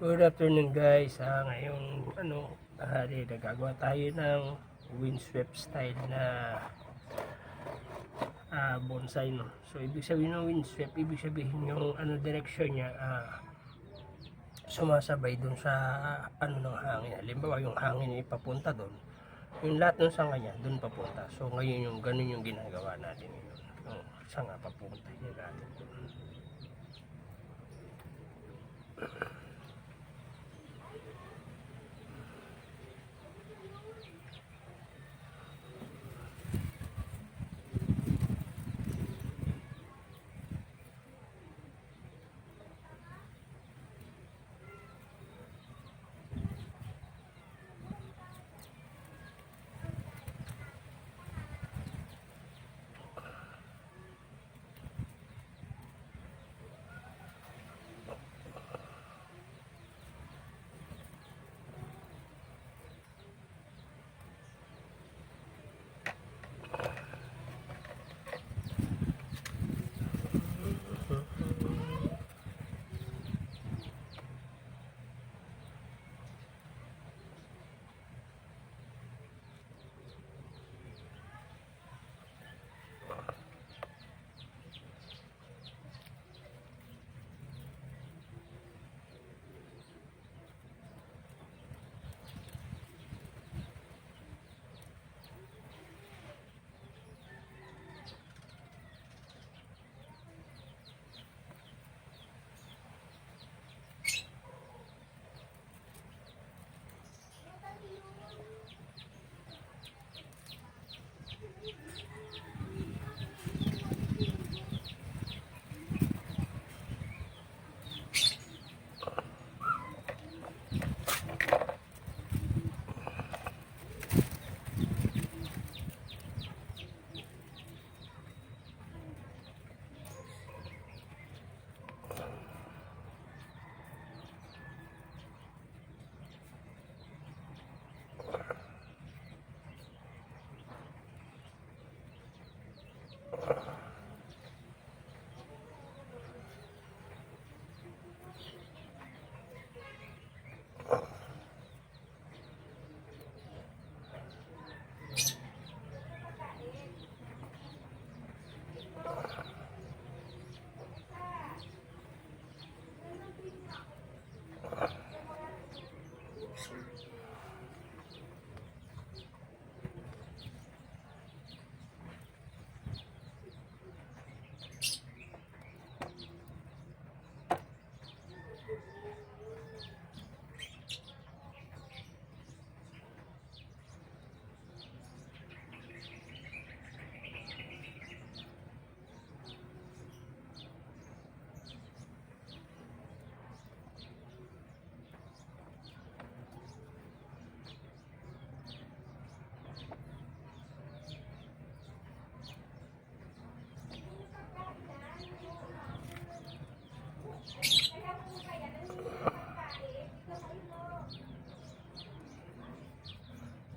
Good afternoon guys. Ah, ngayong ano, hari nagagawa tayo ng windswept style na ah, bonsai no. So ibig sabihin ng windswept, ibig sabihin yung ano direction niya ah, sumasabay dun sa ano ng hangin. Halimbawa yung hangin ay papunta doon. Yung lahat ng sanga niya doon papunta. So ngayon yung ganun yung ginagawa natin ngayon. Yung sanga papunta yung natin doon.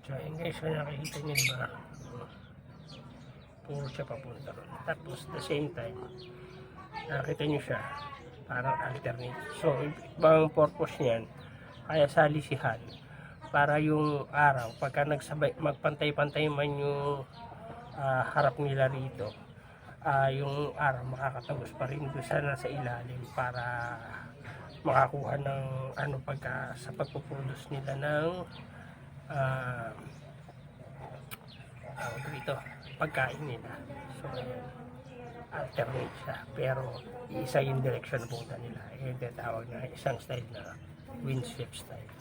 So ayun guys, so nakikita niyo diba? Puro siya papunta ron. Tapos the same time, nakita niyo siya parang alternate. So ibang purpose niyan, kaya salisihan para yung araw, pagka nagsabay, magpantay-pantay man yung ah, harap nila rito, ah, yung araw makakatagos pa rin doon sa nasa ilalim para makakuha ng ano pagka sa pagpuproduce nila ng uh, ito, ito pagkain nila. So alternate siya. Pero isa yung direction na punta nila. Eh tinatawag na isang style na windswept style.